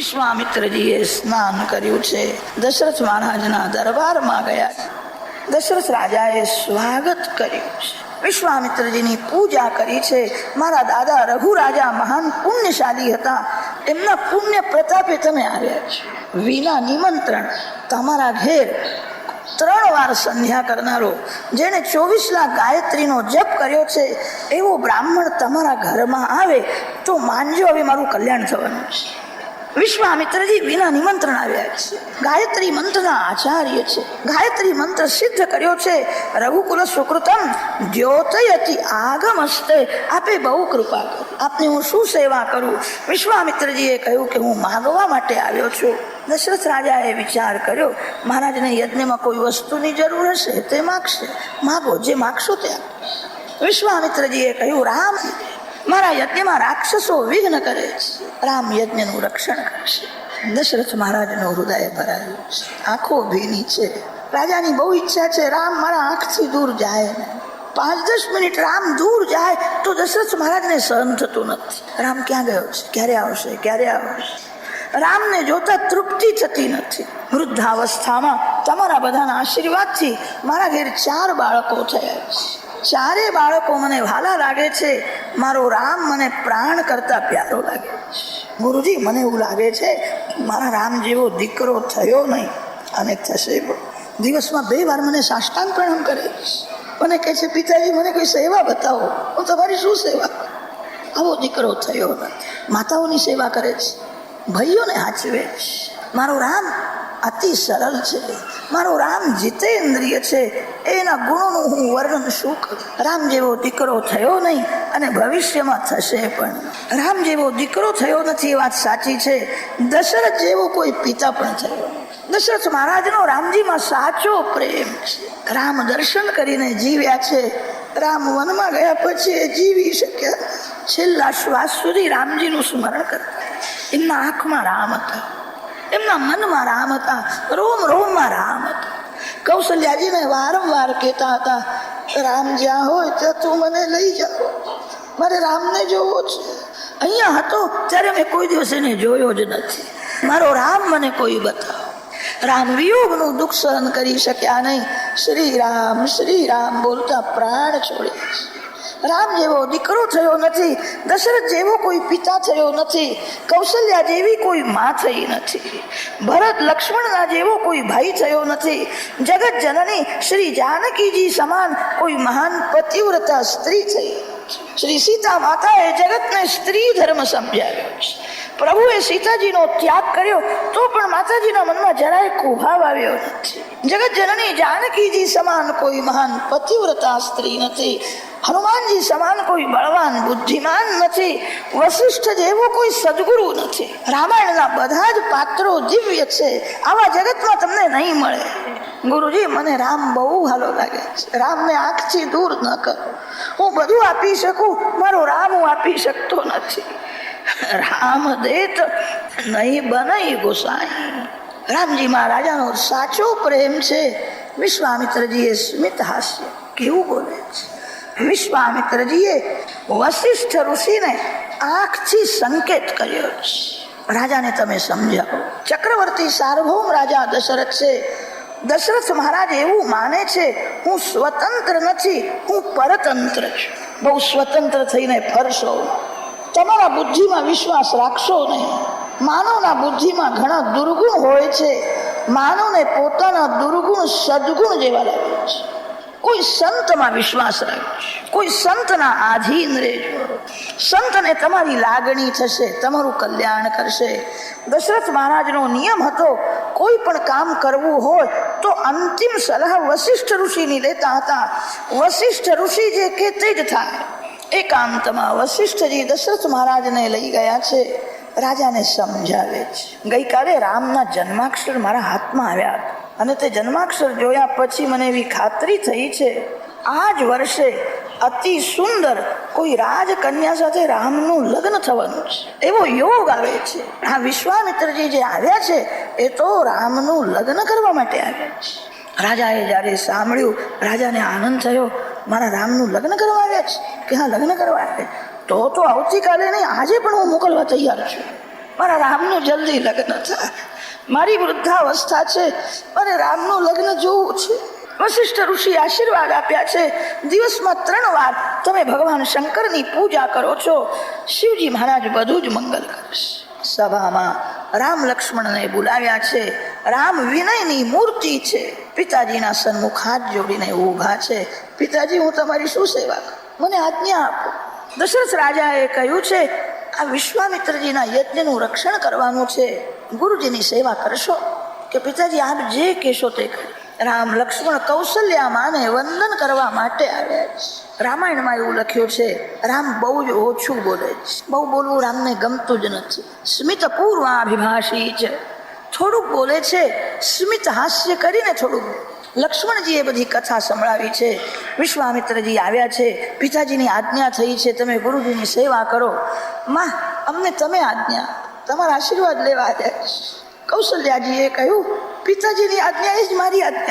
વિશ્વામિત્રજીએ સ્નાન કર્યું છે. દશરથ મહારાજના દરબારમાં ગયા દશરથ રાજાએ સ્વાગત કર્યું છે. વિશ્વામિત્રજીની પૂજા કરી છે. મારા દાદા રઘુ રાજા મહાન પુણ્યશાળી હતા. એમના પુણ્ય પ્રતાપે તમે આવ્યા છો. વિના નિમંત્રણ તમારા ઘેર ત્રણ વાર સંધ્યા કરનારો, જેણે ચોવીસ લાખ ગાયત્રીનો જપ કર્યો છે, એવો બ્રાહ્મણ તમારા ઘરમાં આવે તો માનજો હવે મારું કલ્યાણ થવાનું છે. વિશ્વામિત્રજી વિના નિમંત્રણ આવ્યા છે. ગાયત્રી મંત્રના આચાર્ય છે. ગાયત્રી મંત્ર સિદ્ધ કર્યો છે. રઘુકુલ સુકૃતમ દ્યોતયતિ આગમસ્તે આપે બહુ કૃપા કરો. આપને હું શું સેવા કરું? વિશ્વામિત્રજીએ કહ્યું કે હું માગવા માટે આવ્યો છું. દશરથ રાજાએ વિચાર કર્યો, મહારાજને યજ્ઞમાં કોઈ વસ્તુની જરૂર હશે તે માગશે. માગો, જે માગશો તે વિશ્વામિત્રજીએ કહ્યું, રામ મારા યજ્ઞમાં રાક્ષસો વિઘ્ન કરે છે. રામ યજ્ઞનું રક્ષણ કરશે. દશરથ મહારાજનું હૃદય ભરાયું છે. આંખો ભીની છે. રાજાની બહુ ઈચ્છા છે, રામ, મારા આંખથી દૂર જાય ને. પાંચ દસ મિનિટ રામ દૂર જાય તો દશરથ મહારાજને સહન થતું નથી. રામ ક્યાં ગયો છે? ક્યારે આવશે? ક્યારે આવશે? રામને જોતા તૃપ્તિ થતી નથી. વૃદ્ધાવસ્થામાં તમારા બધાના આશીર્વાદથી મારા ઘેર ચાર બાળકો થયા છે. ચારે બાળકો મને વાલા લાગે છે, મારો રામ મને પ્રાણ કરતા પ્યારો લાગે ગુરુજી, મને એવું લાગે છે મારા રામ જેવો દીકરો થયો નહીં અને થશે દિવસમાં બે વાર મને સાષ્ટાંગ પ્રણામ કરે મને કહે છે, પિતાજી, મને કોઈ સેવા બતાવો. હું, તમારી શું સેવા? આવો દીકરો થયો માતાઓની સેવા કરે છે. ભાઈઓને હાચવે મારો રામ અતિ સરળ છે. મારો રામ જીતેન્દ્રિય છે. એના ગુણોનું હું વર્ણન શું કરું? રામ જેવો દીકરો થયો નહીં અને ભવિષ્યમાં થશે પણ. રામ જેવો દીકરો થયો નથી એ વાત સાચી છે. દશરથ જેવો કોઈ પિતા પણ થયો દશરથ મહારાજનો રામજીમાં સાચો પ્રેમ છે. રામ દર્શન કરીને જીવ્યા છે. રામ વનમાં ગયા પછી એ જીવી શક્યા. છેલ્લા શ્વાસ સુધી રામજીનું સ્મરણ કરતા. એમના આંખમાં રામ હતા. એમના મનમાં રામ હતા. રોમ રોમમાં રામ હતા. કૌશલ્યાજીને વારંવાર કહેતા હતા, રામ જ્યાં હોય ત્યાં તું મને લઈ જાઓ મારે રામને જોવો છે. અહીંયા હતો ત્યારે મેં કોઈ દિવસ એને જોયો જ નથી. મારો રામ મને કોઈ બતાવો. રામ વિયોગનું દુઃખ સહન કરી શક્યા નહીં. શ્રી રામ શ્રી રામ બોલતા પ્રાણ છોડ્યા છે. રામ જેવો દીકરો થયો નથી, દશરથ જેવો કોઈ પિતા થયો નથી, કૌશલ્યા જેવી કોઈ માં થઈ નથી, ભરત લક્ષ્મણના જેવો કોઈ ભાઈ થયો નથી, જગત જનની શ્રી જાનકીજી સમાન કોઈ મહાન પતિવ્રતા સ્ત્રી થઈ શ્રી સીતા માતાએ જગતને સ્ત્રી ધર્મ સમજાવ્યો છે. પ્રભુએ સીતાજીનો ત્યાગ કર્યો, તો પણ માતાજીના મનમાં જરાય કુભાવ આવ્યો નથી. જગત જનની જાનકીજી સમાન કોઈ મહાન પતિવ્રતા સ્ત્રી નથી. હનુમાનજી સમાન કોઈ બળવાન, બુદ્ધિમાન નથી. વશિષ્ઠ જેવો કોઈ સદગુરુ નથી. રામાયણના બધા જ પાત્રો દિવ્ય છે. આવા જગતમાં તમને નહીં મળે. ગુરુજી, મને રામ બહુ હાલો લાગે છે. રામને આંખથી દૂર ન કરો. હું બધું આપી શકું, મારો રામ હું આપી શકતો નથી. રામ દેત નહીં બનાઈ ગોસાઈ. રામજી મહારાજાનો સાચો પ્રેમ છે. વિશ્વામિત્રજીએ સ્મિત હાસ્ય કેવું બોલે છે? વિશ્વામિત્રજીએ વશિષ્ઠ ઋષિને આંખથી સંકેત કર્યો. રાજાને તમે સમજાવો. ચક્રવર્તી સાર્વભૌમ રાજા દશરથ છે. દશરથ મહારાજ એવું માને છે, હું સ્વતંત્ર નથી, હું પરતંત્ર છું. બહુ સ્વતંત્ર થઈને ફરશો. તમારા બુદ્ધિમાં વિશ્વાસ રાખશો નહીં. માનવના બુદ્ધિમાં ઘણા દુર્ગુણ હોય છે. માનવને પોતાના દુર્ગુણ સદગુણ જેવા લાગે છે. કોઈ સંતમાં વિશ્વાસ રાખજો. કોઈ સંતના આધીન રહેજો. સંતને તમારી લાગણી થશે, તમારું કલ્યાણ કરશે. દશરથ મહારાજનો નિયમ હતો, કોઈ પણ કામ કરવું હોય તો અંતિમ સલાહ વશિષ્ઠ ઋષિની લેતા હતા. વશિષ્ઠ ઋષિ જે કે તે જ થાય. એકાંતમાં વશિષ્ઠજી દશરથ મહારાજને લઈ ગયા છે. રાજાને સમજાવે છે. ગઈકાલે રામના જન્માક્ષર મારા હાથમાં આવ્યા હતા. અને તે જન્માક્ષર જોયા પછી મને એવી ખાતરી થઈ છે આ જ વર્ષે અતિ સુંદર કોઈ રાજકન્યા સાથે રામનું લગ્ન થવાનું છે. એવો યોગ આવે છે. આ વિશ્વામિત્રજી જે આવ્યા છે, એ તો રામનું લગ્ન કરવા માટે આવ્યા છે. રાજાએ જ્યારે સાંભળ્યું, રાજાને આનંદ થયો, મારા રામનું લગ્ન કરવા આવ્યા છે? કે હા, લગ્ન કરવા આવ્યા તો તો આવતીકાલે નહીં, આજે પણ હું મોકલવા તૈયાર છું. મારા રામનું જલ્દી લગ્ન થાય. મારી વૃદ્ધાવસ્થા છે. અને રામનું લગ્ન જોવું છે. વશિષ્ઠ ઋષિ આશીર્વાદ આપ્યા છે. દિવસમાં ત્રણ વાર તમે ભગવાન શંકરની પૂજા કરો છો. શિવજી મહારાજ બધું જ મંગલ કરશે સભામાં રામ લક્ષ્મણને બોલાવ્યા છે. રામ વિનયની મૂર્તિ છે. પિતાજીના સન્મુખ હાથ જોડીને ઊભા છે. પિતાજી, હું તમારી શું સેવા કરું? મને આજ્ઞા આપો. દશરથ રાજાએ કહ્યું છે આ વિશ્વામિત્રજીના યજ્ઞનું રક્ષણ કરવાનું છે. ગુરુજીની સેવા કરશો કે પિતાજી આપ જે કહેશો તે રામ લક્ષ્મણ કૌશલ્યામાને વંદન કરવા માટે આવ્યા છે. રામાયણમાં એવું લખ્યું છે, રામ બહુ જ ઓછું બોલે છે. બહુ બોલવું રામને ગમતું જ નથી. સ્મિત પૂર્વાભિભાષી છે. થોડુંક બોલે છે, સ્મિત હાસ્ય કરીને થોડુંક લક્ષ્મણજીએ બધી કથા સંભળાવી છે. વિશ્વામિત્રજી આવ્યા છે. પિતાજીની આજ્ઞા થઈ છે. તમે ગુરુજીની સેવા કરો. માં, અમને તમે આજ્ઞા, તમારા આશીર્વાદ લેવા આવ્યા કૌશલ્યાજીએ કહ્યું, પિતાજીની આજ્ઞા એ જ મારી આજ્ઞા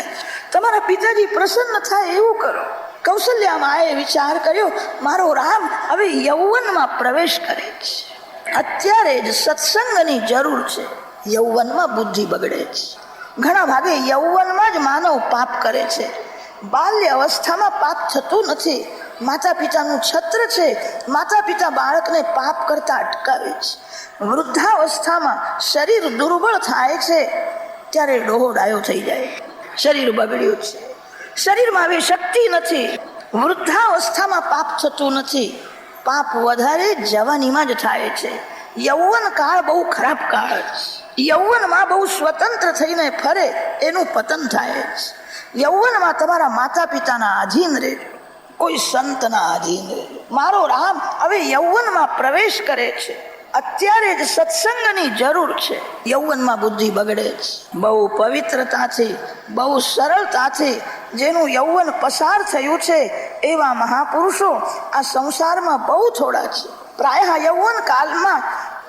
તમારા પિતાજી પ્રસન્ન થાય એવું કરો. કૌશલ્યામાં એ વિચાર કર્યો, મારો રામ હવે યૌવનમાં પ્રવેશ કરે છે. અત્યારે જ સત્સંગની જરૂર છે. યૌવનમાં બુદ્ધિ બગડે છે. ઘણા ભાગે યૌવનમાં જ માનવ પાપ કરે છે. બાલ્ય અવસ્થામાં પાપ થતું નથી. માતા પિતાનું છત્ર છે. માતા પિતા બાળકને પાપ કરતા અટકાવે છે. વૃદ્ધાવસ્થામાં શરીર દુર્બળ થાય છે, ત્યારે ડોહો ડાયો થઈ જાય. શરીર બગડ્યું છે. શરીરમાં આવી શક્તિ નથી. વૃદ્ધાવસ્થામાં પાપ થતું નથી. પાપ વધારે જવાનીમાં જ થાય છે. યૌવન કાળ બહુ ખરાબ કાળ છે. યૌવનમાં બહુ સ્વતંત્ર થઈને ફરે એનું પતન થાય છે યૌવનમાં તમારા માતા પિતાના આધીન રહેજો. કોઈ સંતના આધીન રહેજો. મારો રામ હવે યૌવનમાં પ્રવેશ કરે છે. અત્યારે જ સત્સંગની જરૂર છે. યૌવનમાં બુદ્ધિ બગડે છે બહુ પવિત્રતાથી બહુ સરળતાથી જેનું યૌવન પસાર થયું છે એવા મહાપુરુષો આ સંસારમાં બહુ થોડા છે. પ્રાય યૌવન કાલમાં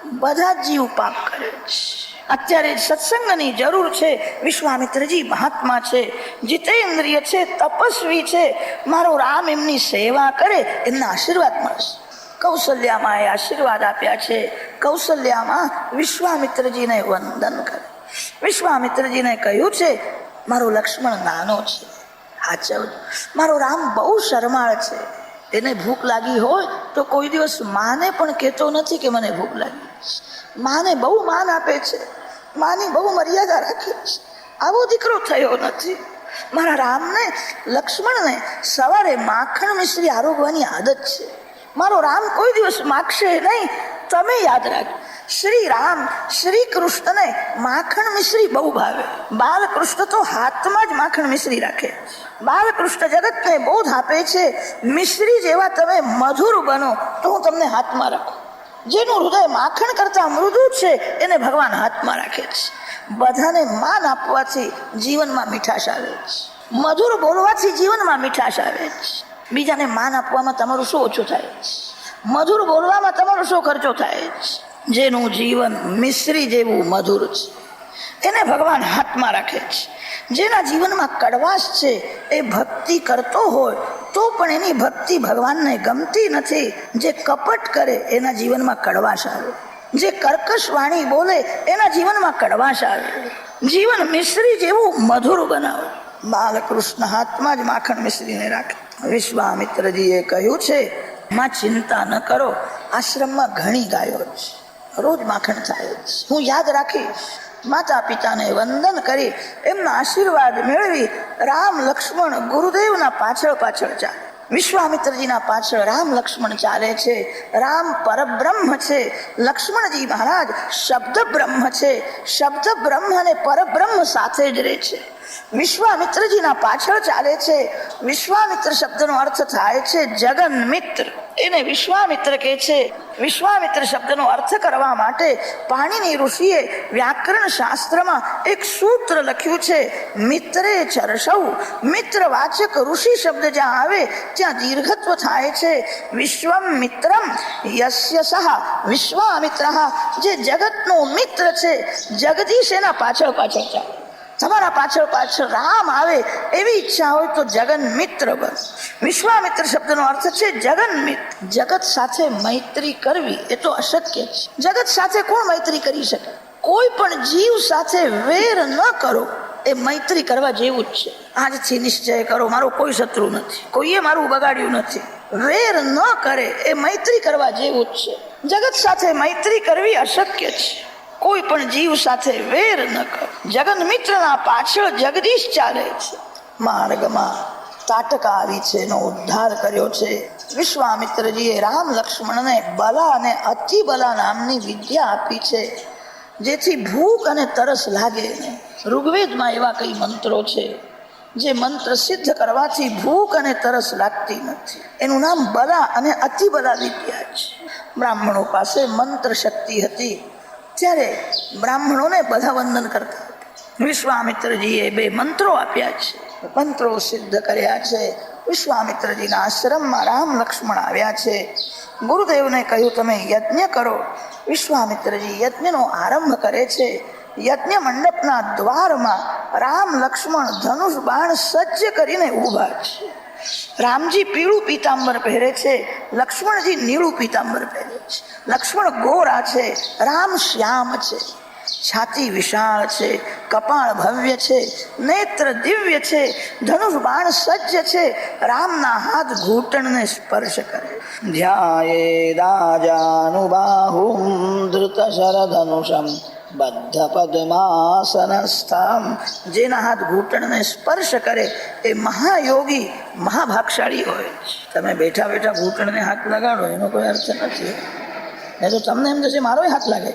બધા જીવ પાપ કરે છે અત્યારે સત્સંગની જરૂર છે. વિશ્વામિત્રજી મહાત્મા છે. જીતેન્દ્રિય છે, તપસ્વી છે. મારો રામ એમની સેવા કરે, એમના આશીર્વાદ મળશે. કૌશલ્યામાં એ આશીર્વાદ આપ્યા છે. કૌશલ્યામાં વિશ્વામિત્રજીને વંદન કરે. વિશ્વામિત્રજીને કહ્યું છે, મારો લક્ષ્મણ નાનો છે. હાચવ મારો રામ બહુ શરમાળ છે. એને ભૂખ લાગી હોય, તો કોઈ દિવસ માને પણ કહેતો નથી કે મને ભૂખ લાગી. માને બહુ માન આપે છે. માની બહુ મર્યાદા રાખી છે. આવો દીકરો થયો નથી. મારા રામને, લક્ષ્મણને સવારે માખણ મિશ્રી આરોગવાની આદત છે. મારો રામ કોઈ દિવસ માગશે નહીં. તમે યાદ રાખજો. શ્રી રામ, શ્રી કૃષ્ણને માખણ મિશ્રી બહુ ભાવે. બાલકૃષ્ણ તો હાથમાં જ માખણ મિશ્રી રાખે. બાલકૃષ્ણ જગતને બોધ આપે છે, મિશ્રી જેવા તમે મધુર બનો, તો હું તમને હાથમાં રાખું. જેનું હૃદય માખણ કરતા મૃદુ છે, એને ભગવાન હાથમાં રાખે છે. બધાને માન આપવાથી જીવનમાં મીઠાશ આવે છે. મધુર બોલવાથી જીવનમાં મીઠાશ આવે છે. બીજાને માન આપવામાં તમારું શું ઓછું થાય છે? મધુર બોલવામાં તમારો શું ખર્ચો થાય છે? જેનું જીવન મિશ્રી જેવું મધુર છે. એને ભગવાન હાથમાં રાખે છે. જેના જીવનમાં કડવાશ છે, એ ભક્તિ કરતો હોય તો પણ એની ભક્તિ ભગવાનને ગમતી નથી. જે કપટ કરે એના જીવનમાં કડવાશ આવે. જે કર્કશ વાણી બોલે એના જીવનમાં કડવાશ આવે. જીવન મિશ્રી જેવું મધુર બનાવો. બાલકૃષ્ણ હાથમાં જ માખણ મિશ્રીને રાખે. વિશ્વામિત્રજીએ કહ્યું છે, માં ચિંતા ન કરો. આશ્રમમાં ઘણી ગાયો છે. રોજ માખણ થાય. હું યાદ રાખીશ. માતા પિતાને વંદન કરી, એમના આશીર્વાદ મેળવી રામ લક્ષ્મણ ગુરુદેવના પાછળ પાછળ ચાલે વિશ્વામિત્રજીના પાછળ રામ લક્ષ્મણ ચાલે છે, રામ પરબ્રહ્મ છે. લક્ષ્મણજી મહારાજ શબ્દ બ્રહ્મ છે શબ્દ બ્રહ્મ અને પરબ્રહ્મ સાથે જ રહે છે. વિશ્વામિત્રજીના પાછળ ચાલે છે. વિશ્વામિત્ર શબ્દનો અર્થ થાય છે જગન મિત્ર એને વિશ્વામિત્ર કહે છે. વિશ્વામિત્ર શબ્દનો અર્થ કરવા માટે પાણીની ઋષિએ વ્યાકરણ શાસ્ત્રમાં એક સૂત્ર લખ્યું છે. મિત્રે ચરસૌ, મિત્ર વાચક ઋષિ શબ્દ જ્યાં આવે, ત્યાં દીર્ઘત્વ થાય છે. વિશ્વમ મિત્રમ, યસ્ય સહ, વિશ્વામિત્ર, જે જગતનો મિત્ર છે. જગદીશ એના પાછળ પાછળ ચાલે તમારા પાછળ પાછળ રામ આવે એવી ઈચ્છા હોય તો જગન મિત્ર બસ વિશ્વામિત્ર શબ્દનો અર્થ છે જગન મિત્ર જગત સાથે મૈત્રી કરવી. એ તો અશક્ય છે. જગત સાથે કોણ મૈત્રી કરી શકે? કોઈ પણ જીવ સાથે વેર ન કરો. એ મૈત્રી કરવા જેવું જ છે. આજથી નિશ્ચય કરો, મારો કોઈ શત્રુ નથી. કોઈએ મારું બગાડ્યું નથી. વેર ન કરે, એ મૈત્રી કરવા જેવું જ છે. જગત સાથે મૈત્રી કરવી અશક્ય છે. કોઈ પણ જીવ સાથે વેર ન કરો. જગન મિત્રના પાછળ જગદીશ ચાલે છે. માર્ગમાં તાટકા આવી છે એનો ઉદ્ધાર કર્યો છે. વિશ્વામિત્રજીએ રામ લક્ષ્મણને બલા અને અતિ બલા નામની વિદ્યા આપી છે. જેથી ભૂખ અને તરસ લાગે. ઋગ્વેદમાં એવા કઈ મંત્રો છે? જે મંત્ર સિદ્ધ કરવાથી ભૂખ અને તરસ લાગતી નથી. એનું નામ બલા અને અતિ બલા વિદ્યા છે. બ્રાહ્મણો પાસે મંત્ર શક્તિ હતી. ત્યારે બ્રાહ્મણોને બધા વંદન કરતા. વિશ્વામિત્રજીએ બે મંત્રો આપ્યા છે. મંત્રો સિદ્ધ કર્યા છે. વિશ્વામિત્રજીના આશ્રમમાં રામ લક્ષ્મણ આવ્યા છે. ગુરુદેવને કહ્યું, તમે યજ્ઞ કરો. વિશ્વામિત્રજી યજ્ઞનો આરંભ કરે છે. યજ્ઞ મંડપના દ્વારમાં રામ લક્ષ્મણ ધનુષ બાણ સજ્જ કરીને ઊભા છે. રામજી પીળું પીતાંબર પહેરે છે. લક્ષ્મણજી નીળું પીતાંબર પહેરે છે. લક્ષ્મણ ગોરા છે. રામ શ્યામ છે. છાતી વિશાળ છે, કપાળ ભવ્ય છે, નેત્ર દિવ્ય છે, ધનુષ બાણ સજ્જ છે, રામના હાથ ઘૂંટણને સ્પર્શ કરે. ધ્યાયે દાજાનુબાહુમ ધૃત શરધનુષમ બદ્ધ પદ્માસનસ્થમ જેના હાથ ઘૂંટણને સ્પર્શ કરે એ મહાયોગી, મહાભાગશાળી હોય તમે બેઠા બેઠા ઘૂંટણને હાથ લગાડો, એનો કોઈ અર્થ નથી. એ તો તમને એમ થશે મારો હાથ લાગે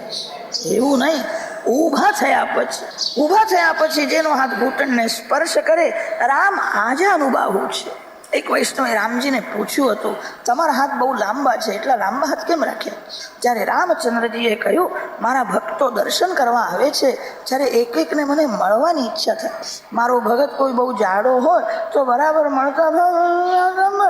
એવું નહીં. ઊભા થયા પછી, ઊભા થયા પછી જેનો હાથ ઘૂંટણને સ્પર્શ કરે, રામ આજા અનુબાહુ છે. એક વૈષ્ણવે રામજીને પૂછ્યું હતું, તમારા હાથ બહુ લાંબા છે, એટલા લાંબા હાથ કેમ રાખ્યા? જ્યારે રામચંદ્રજીએ કહ્યું, મારા ભક્તો દર્શન કરવા આવે છે, જ્યારે એક એકને મને મળવાની ઈચ્છા થાય. મારો ભગત કોઈ બહુ જાડો હોય, તો બરાબર મળતા લાંબા